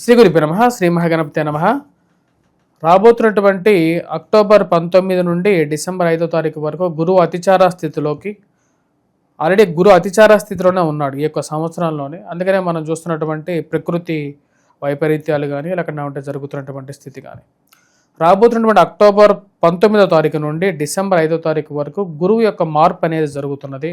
శ్రీ గురి నమ శ్రీ మహాగణపతి నమ. రాబోతున్నటువంటి అక్టోబర్ పంతొమ్మిది నుండి డిసెంబర్ ఐదో తారీఖు వరకు గురువు అతిచార స్థితిలోకి ఆల్రెడీ గురు అతిచార స్థితిలోనే ఉన్నాడు ఈ యొక్క సంవత్సరంలోనే. అందుకనే మనం చూస్తున్నటువంటి ప్రకృతి వైపరీత్యాలు కానీ లేకుండా ఉంటే జరుగుతున్నటువంటి స్థితి కానీ రాబోతున్నటువంటి అక్టోబర్ పంతొమ్మిదో తారీఖు నుండి డిసెంబర్ ఐదో తారీఖు వరకు గురువు యొక్క మార్పు అనేది జరుగుతున్నది.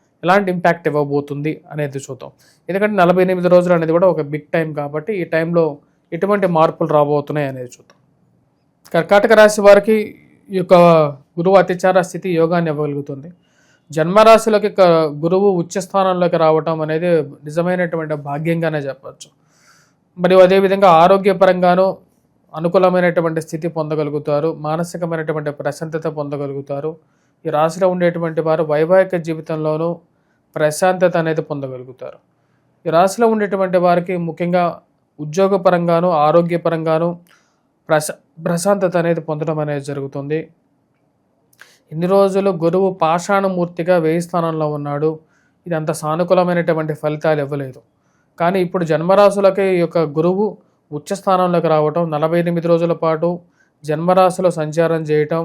ఎలాంటి ఇంపాక్ట్ ఇవ్వబోతుంది అనేది చూద్దాం. ఎందుకంటే నలభై ఎనిమిది రోజులు అనేది కూడా ఒక బిగ్ టైం కాబట్టి ఈ టైంలో ఎటువంటి మార్పులు రాబోతున్నాయి అనేది చూద్దాం. కర్కాటక రాశి వారికి ఈ యొక్క గురువు అతిచార స్థితి యోగాన్ని ఇవ్వగలుగుతుంది. జన్మరాశిలోకి గురువు ఉచ్చ స్థానంలోకి రావటం అనేది నిజమైనటువంటి భాగ్యంగానే చెప్పచ్చు మరియు అదేవిధంగా ఆరోగ్యపరంగాను అనుకూలమైనటువంటి స్థితి పొందగలుగుతారు. మానసికమైనటువంటి ప్రశాంతత పొందగలుగుతారు. ఈ రాశిలో ఉండేటువంటి వారు వైవాహిక జీవితంలోనూ ప్రశాంతత అనేది పొందగలుగుతారు. ఈ రాశిలో ఉండేటువంటి వారికి ముఖ్యంగా ఉద్యోగపరంగాను ఆరోగ్యపరంగాను ప్రశ ప్రశాంతత అనేది పొందడం అనేది జరుగుతుంది. ఇన్ని రోజులు గురువు పాషాణమూర్తిగా వేయి స్థానంలో ఉన్నాడు. ఇది అంత సానుకూలమైనటువంటి ఫలితాలు ఇవ్వలేదు. కానీ ఇప్పుడు జన్మరాశులకి ఈ యొక్క గురువు ఉచ్చ స్థానంలోకి రావటం నలభై ఎనిమిది రోజుల పాటు జన్మరాశిలో సంచారం చేయటం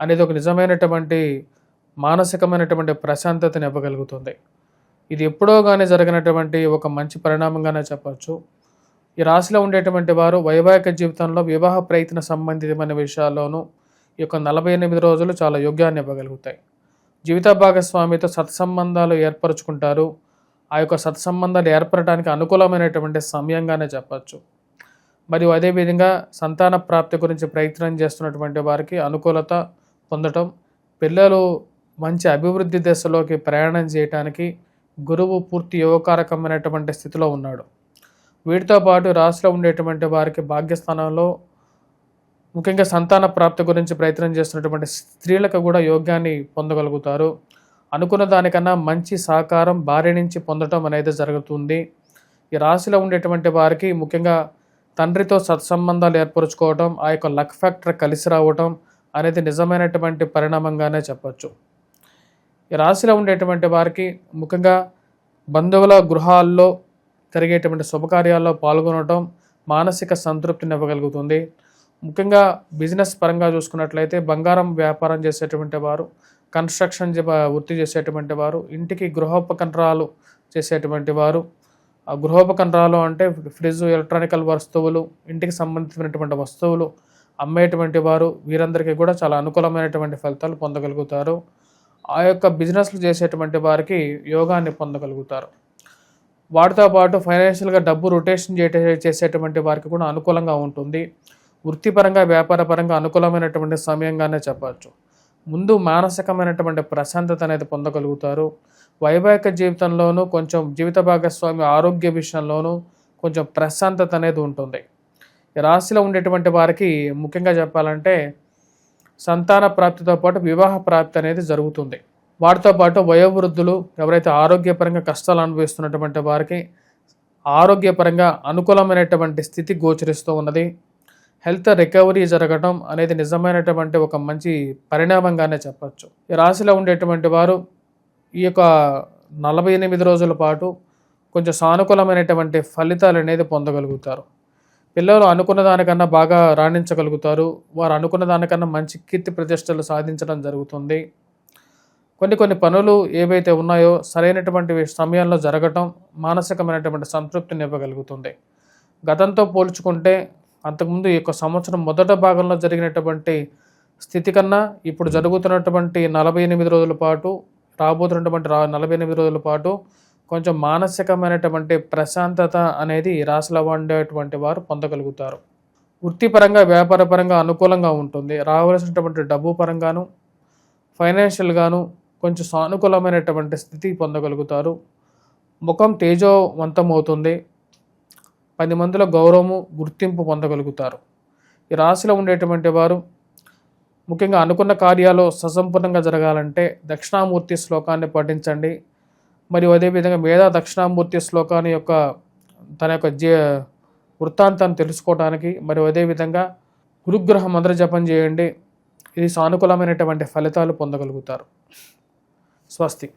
అనేది ఒక నిజమైనటువంటి మానసికమైనటువంటి ప్రశాంతతను ఇవ్వగలుగుతుంది. ఇది ఎప్పుడో కానీ జరిగినటువంటి ఒక మంచి పరిణామంగానే చెప్పచ్చు. ఈ రాశిలో ఉండేటువంటి వారు వైవాహిక జీవితంలో వివాహ ప్రయత్న సంబంధితమైన విషయాల్లోనూ ఈ యొక్క నలభై ఎనిమిది రోజులు చాలా యోగ్యాన్ని ఇవ్వగలుగుతాయి. జీవిత భాగస్వామితో సత్సంబంధాలు ఏర్పరచుకుంటారు. ఆ యొక్క సత్సంబంధాలు ఏర్పడటానికి అనుకూలమైనటువంటి సమయంగానే చెప్పచ్చు. మరియు అదేవిధంగా సంతాన ప్రాప్తి గురించి ప్రయత్నం చేస్తున్నటువంటి వారికి అనుకూలత పొందటం పిల్లలు మంచి అభివృద్ధి దశలోకి ప్రయాణం చేయటానికి గురువు పూర్తి యువకారకమైనటువంటి స్థితిలో ఉన్నాడు. వీటితో పాటు రాశిలో ఉండేటువంటి వారికి భాగ్యస్థానంలో ముఖ్యంగా సంతాన ప్రాప్తి గురించి ప్రయత్నం చేస్తున్నటువంటి స్త్రీలకు కూడా యోగ్యాన్ని పొందగలుగుతారు. అనుకున్న దానికన్నా మంచి సహకారం భార్య నుంచి పొందడం అనేది జరుగుతుంది. ఈ రాశిలో ఉండేటువంటి వారికి ముఖ్యంగా తండ్రితో సత్సంబంధాలు ఏర్పరచుకోవడం ఆ యొక్క లక్ ఫ్యాక్టర్ కలిసి రావటం అనేది నిజమైనటువంటి పరిణామంగానే చెప్పచ్చు. ఈ రాశిలో ఉండేటువంటి వారికి ముఖ్యంగా బంధువుల గృహాల్లో జరిగేటువంటి శుభకార్యాల్లో పాల్గొనడం మానసిక సంతృప్తిని ఇవ్వగలుగుతుంది ముఖ్యంగా బిజినెస్ పరంగా చూసుకున్నట్లయితే బంగారం వ్యాపారం చేసేటువంటి వారు కన్స్ట్రక్షన్ వృత్తి చేసేటువంటి వారు ఇంటికి గృహోపకరణాలు చేసేటువంటి వారు. ఆ గృహోపకరణాలు అంటే ఫ్రిడ్జ్ ఎలక్ట్రానికల్ వస్తువులు ఇంటికి సంబంధించినటువంటి వస్తువులు అమ్మేటువంటి వారు వీరందరికీ కూడా చాలా అనుకూలమైనటువంటి ఫలితాలు పొందగలుగుతారు. ఆ యొక్క బిజినెస్లు చేసేటువంటి వారికి యోగాన్ని పొందగలుగుతారు. వాటితో పాటు ఫైనాన్షియల్గా డబ్బు రొటేషన్ చేయ చేసేటువంటి వారికి కూడా అనుకూలంగా ఉంటుంది. వృత్తిపరంగా వ్యాపారపరంగా అనుకూలమైనటువంటి సమయంగానే చెప్పచ్చు. ముందు మానసికమైనటువంటి ప్రశాంతత అనేది పొందగలుగుతారు. వైవాహిక జీవితంలోనూ కొంచెం జీవిత భాగస్వామి ఆరోగ్య విషయంలోనూ కొంచెం ప్రశాంతత అనేది ఉంటుంది. రాశిలో ఉండేటువంటి వారికి ముఖ్యంగా చెప్పాలంటే సంతాన ప్రాప్తితో పాటు వివాహ ప్రాప్తి అనేది జరుగుతుంది. వాటితో పాటు వయోవృద్ధులు ఎవరైతే ఆరోగ్యపరంగా కష్టాలు అనుభవిస్తున్నటువంటి వారికి ఆరోగ్యపరంగా అనుకూలమైనటువంటి స్థితి గోచరిస్తూ ఉన్నది. హెల్త్ రికవరీ జరగడం అనేది నిజమైనటువంటి ఒక మంచి పరిణామంగానే చెప్పచ్చు. ఈ రాశిలో ఉండేటువంటి వారు ఈ యొక్క నలభై ఎనిమిది రోజుల పాటు కొంచెం సానుకూలమైనటువంటి ఫలితాలు అనేది పొందగలుగుతారు. పిల్లలు అనుకున్న దానికన్నా బాగా రాణించగలుగుతారు. వారు అనుకున్న దానికన్నా మంచి కీర్తి ప్రతిష్టలు సాధించడం జరుగుతుంది. కొన్ని కొన్ని పనులు ఏవైతే ఉన్నాయో సరైనటువంటి సమయంలో జరగటం మానసికమైనటువంటి సంతృప్తిని ఇవ్వగలుగుతుంది. గతంతో పోల్చుకుంటే అంతకుముందు ఈ యొక్క సంవత్సరం మొదట భాగంలో జరిగినటువంటి స్థితి కన్నా ఇప్పుడు జరుగుతున్నటువంటి నలభై ఎనిమిది రోజుల పాటు రాబోతున్నటువంటి రా నలభై ఎనిమిది రోజుల పాటు కొంచెం మానసికమైనటువంటి ప్రశాంతత అనేది రాశిలో ఉండేటువంటి వారు పొందగలుగుతారు. వృత్తిపరంగా వ్యాపారపరంగా అనుకూలంగా ఉంటుంది. రావాల్సినటువంటి డబ్బు పరంగాను ఫైనాన్షియల్గాను కొంచెం సానుకూలమైనటువంటి స్థితి పొందగలుగుతారు. ముఖం తేజోవంతమవుతుంది. పది మందిలో గౌరవము గుర్తింపు పొందగలుగుతారు. ఈ రాశిలో ఉండేటువంటి వారు ముఖ్యంగా అనుకున్న కార్యాలు ససంపూర్ణంగా జరగాలంటే దక్షిణామూర్తి శ్లోకాన్ని పఠించండి. మరియు అదేవిధంగా మేధా దక్షిణామూర్తి శ్లోకాన్ని యొక్క తన యొక్క జీ వృత్తాంతాన్ని తెలుసుకోవడానికి మరియు అదేవిధంగా గురుగ్రహ మంత్ర జపం చేయండి. ఇది సానుకూలమైనటువంటి ఫలితాలు పొందగలుగుతారు. స్వస్తి.